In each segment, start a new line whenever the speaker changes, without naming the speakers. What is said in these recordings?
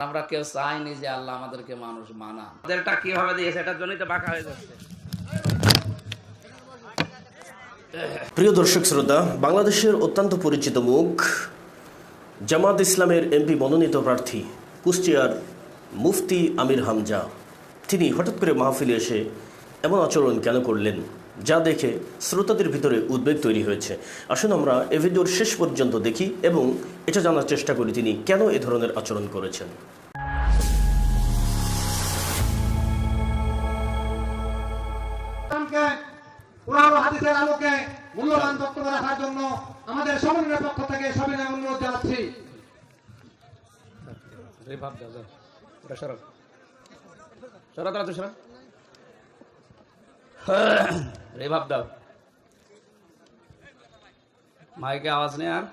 আমরা কেউ চাইনি যে আল্লাহ আমাদেরকে মানুষ মানা আমাদেরটা কীভাবে দিয়েছে এটার জন্যই তো বাঁকা হয়ে যাচ্ছে।
প্রিয় দর্শক শ্রোতা বাংলাদেশের অত্যন্ত পরিচিত মুখ জামাত ইসলামের এমপি মনোনীত প্রার্থী কুষ্টিয়ার মুফতি আমির হামজা। তিনি হঠাৎ করে মাহফিলে এসে এমন আচরণ কেন করলেন? যা দেখে শ্রোতাদের ভিতরে উদ্বেগ তৈরি হয়েছে। আসুন আমরা এ ভিডিওর শেষ পর্যন্ত দেখি এবং এটা জানার চেষ্টা করি তিনি কেন এ ধরনের আচরণ করেছেন।
কোরআন হাদিসের আলোকে মূল্যবান বক্তব্য রাখার জন্য আমাদের সমন্বয়ের পক্ষ থেকে সবিনয় অনুরোধ জানাচ্ছি।
তারা রে ভাব দাও। মাইকে আওয়াজ নেই আর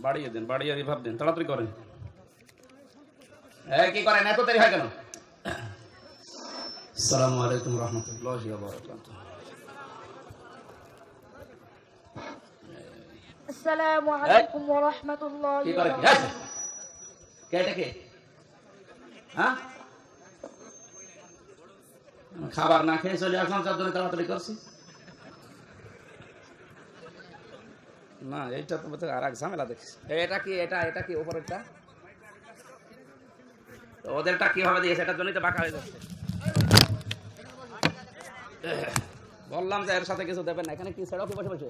বাড়িয়ে দেন বাড়িয়ে রিভাব দেন তাড়াতাড়ি করেন। হ্যাঁ কি করেন? এত দেরি হয় কেন? আসসালামু আলাইকুম রহমতুল্লাহ আসসালামু আলাইকুম
ওয়া রাহমাতুল্লাহি ওয়া বারাকাতুহু।
কে কে হ্যাঁ? খাবার না খেয়ে চলে আসলাম তার জন্য তাড়াতাড়ি করছি। না এইটা তো আর এক ঝামেলা দেখিস এটা কি এটা এটা কি উপরেরটা? তো ওদেরটা কীভাবে দিয়েছে এটার জন্যই তো বাঁকা হয়ে যাচ্ছে। বললাম যে এর সাথে কিছু দেবেন না। এখানে কি সেটা কি বসে বসে?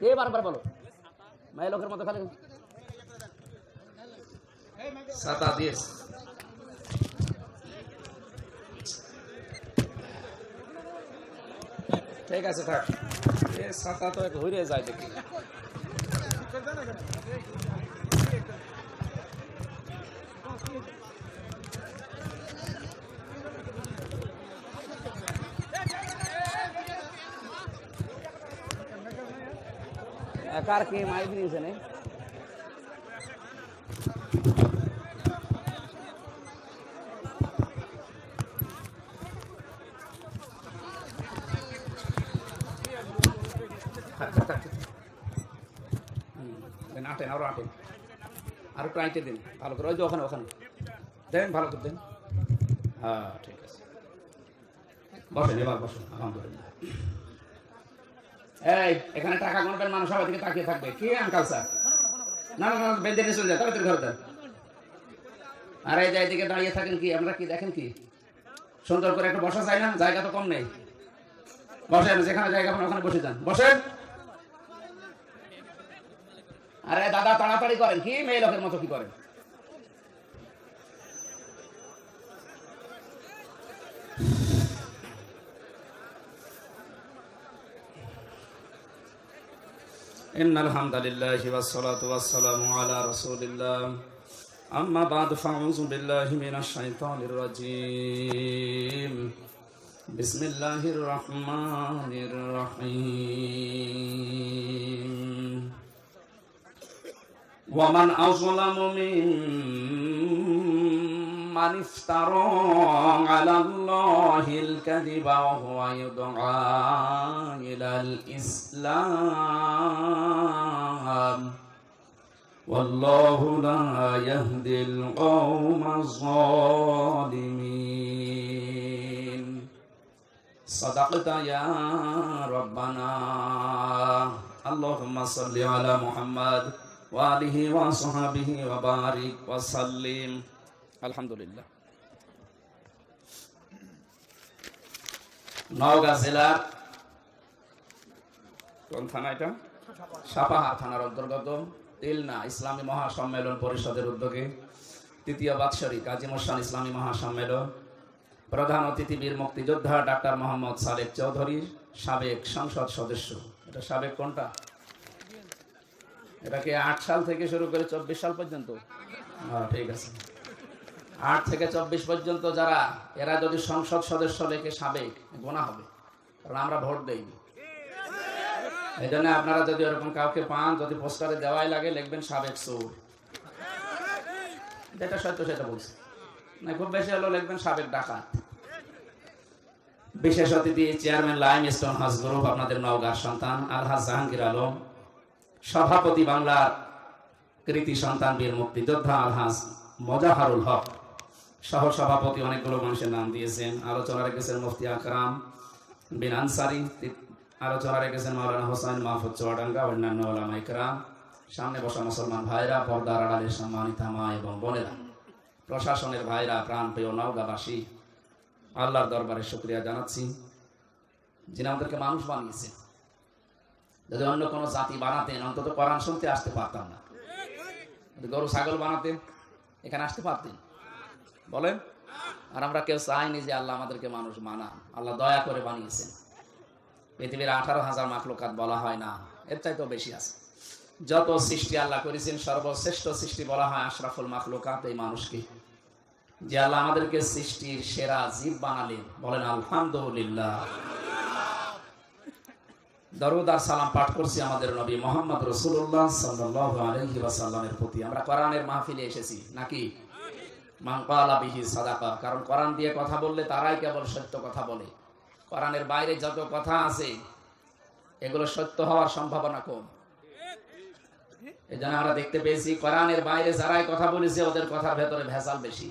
কে বারবার বলো? মায়ের লোকের মতো খালি। ছাতা দিয়েছে ঠিক আছে, থাক। এ ছাতা তো এক হইরে যায় দেখি। একার কে মাইক নিয়েছে নে? দেন আটেন আরও আটেন দিন ভালো করে ওই যে ওখানে ওখানে দেন ভালো করে দেন হ্যাঁ ঠিক আছে বসেন এবার আলহামদুলিল্লাহ এই এখানে টাকা গণবেন মানুষ সবাই দিকে তাকিয়ে থাকবে কি আঙ্কাল স্যার না না না বেঁধে নিয়ে চলে যায় তাড়াতাড়ি ঘরে দেন আর এই যে এদিকে দাঁড়িয়ে থাকেন কি আপনারা কি দেখেন কি সুন্দর করে একটা বসা যায় না জায়গা তো কম নেই বসেন যেখানে জায়গা ওখানে বসে যান বসেন। আরে দাদা তাড়াতাড়ি করেন কি মেয়ে লোকের মতো কি করেন إن الحمد لله والصلاة والسلام على رسول الله أما بعد فأعوذ بالله من الشيطان الرجيم بسم الله الرحمن الرحيم ومن أظلم ممن افترى على الله الكذب وهو يدعى إلى الإسلام. والله لا يهدي القوم الظالمين. صدقت يا ربنا. اللهم صل على محمد وآله وصحبه وبارك وسلم الحمد لله নওগাঁ জেলার কোন থানা এটা সাপাহার থানার অন্তর্গত তিলনা ইসলামী মহাসম্মেলন পরিষদের উদ্যোগে তৃতীয় বাৎসরিক কাজী মোসান ইসলামী মহাসম্মেলন প্রধান অতিথি বীর মুক্তিযোদ্ধা ডাক্তার মোহাম্মদ সালেক চৌধুরী সাবেক সংসদ সদস্য এটা সাবেক কোনটা এটাকে আট সাল থেকে শুরু করে চব্বিশ সাল পর্যন্ত? হ্যাঁ, ঠিক আছে। আট থেকে চব্বিশ পর্যন্ত যারা এরা যদি সংসদ সদস্য লেখে সাবেক গোনা হবে। কারণ আমরা ভোট দেইনি। এই জন্য আপনারা যদি ওরকম কাউকে পান যদি পোস্টারে দেওয়াই লাগে লিখবেন সাবেক সুর। যেটা সত্য সেটা বলছি। না খুব বেশি হলো লিখবেন সাবেক ডাকাত। বিশেষ অতিথি চেয়ারম্যান লাইম স্টোন হাজ গ্রুপ আপনাদের নওগাঁর সন্তান আলহাজ জাহাঙ্গীর আলম। সভাপতি বাংলার কৃতি সন্তান বীর মুক্তিযোদ্ধা আলহাজ মজাহারুল হক সহ সভাপতি অনেকগুলো মানুষের নাম দিয়েছেন। আলোচনা রেখেছেন মুফতি আকরাম বিন আনসারি, আলোচনা রেখেছেন মাওলানা হোসেন মাহফুজ চুয়াডাঙ্গা, অন্যান্য ওলামা ইকরাম। সামনে বসা মুসলমান ভাইরা, পর্দার আড়ালের সম্মানিতা মা এবং বোনেরা। প্রশাসনের ভাইরা, প্রাণপ্রিয় নওগাবাসী, আল্লাহর দরবারে শুক্রিয়া জানাচ্ছি। যিনি আমাদেরকে মানুষ বানিয়েছেন যদি অন্য কোনো জাতি বানাতেন, অন্তত কোরআন শুনতে আসতে পারতাম না। গরু, ছাগল বানাতেন, এখানে আসতে পারতেন। বলেন? আর আমরা কেউ চাইনি যে আল্লাহ আমাদেরকে মানুষ মানান আল্লাহ দয়া করে বানিয়েছেন। পৃথিবীর আঠারো হাজার মাখলুকাত বলা হয় না। এর চাইতেও বেশি আছে। যত সৃষ্টি আল্লাহ করেছেন, সর্বশ্রেষ্ঠ সৃষ্টি বলা হয় আশরাফুল মাখলুকাত এই মানুষকে। যে আল্লাহ আমাদেরকে সৃষ্টির সেরা জীব বানালেন। বলেন, আলহামদুলিল্লাহ। দরুদ আর সালাম পাঠ করছি আমাদের নবী মোহাম্মদ রসুল্লাহ সাল্লাহ আলহি প্রতি। আমরা কোরআনের মাহফিলে এসেছি, নাকি? সাদাকা। কারণ কোরআন দিয়ে কথা বললে তারাই কেবল সত্য কথা বলে। কোরআনের বাইরে যত কথা আছে, এগুলো সত্য হওয়ার সম্ভাবনা কম। এই জন্য আমরা দেখতে পেয়েছি, কোরআনের বাইরে যারাই কথা বলেছে, ওদের কথার ভেতরে ভেজাল বেশি।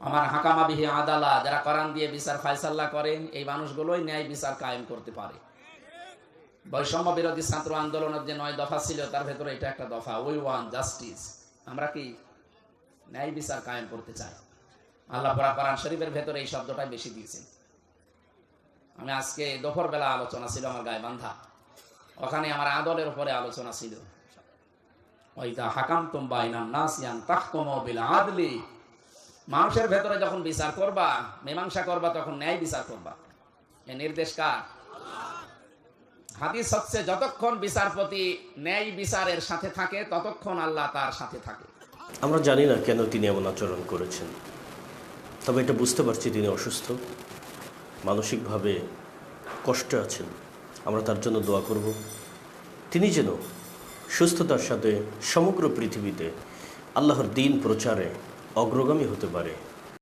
আমার হাকামা বিহি আদালা, যারা কোরআন দিয়ে বিচার ফায়সাল্লাহ করেন, এই মানুষগুলোই ন্যায় বিচার কায়েম করতে পারে। বৈষম্য বিরোধী ছাত্র আন্দোলনের যে নয় দফা ছিল, তার ভেতরে এটা একটা দফা। উই ওয়ান জাস্টিস আমরা কি ন্যায় বিচার কায়েম করতে চাই? আল্লাহ পরা শরীফের ভেতরে এই শব্দটাই বেশি দিয়েছেন আমি আজকে দুপুর বেলা আলোচনা ছিল আমার গায়ে বান্ধা ওখানে আমার আদলের উপরে আলোচনা ছিল। ওইটা হাকাম তুম বাইনান নাসিয়ান তাহকুম বিল আদলি। মানুষের ভেতরে যখন বিচার করবা, মীমাংসা করবা, তখন ন্যায় বিচার করবা। এ নির্দেশ কার? হাদিস হচ্ছে, যতক্ষণ বিচারপতি ন্যায় বিচারের সাথে থাকে, ততক্ষণ আল্লাহ তার সাথে থাকে।
আমরা জানি না কেন তিনি এমন আচরণ করেছেন। তবে এটা বুঝতে পারছি তিনি অসুস্থ। মানসিকভাবে কষ্টে আছেন। আমরা তার জন্য দোয়া করব। তিনি যেন সুস্থতার সাথে সমগ্র পৃথিবীতে আল্লাহর দিন প্রচারে অগ্রগামী হতে পারে।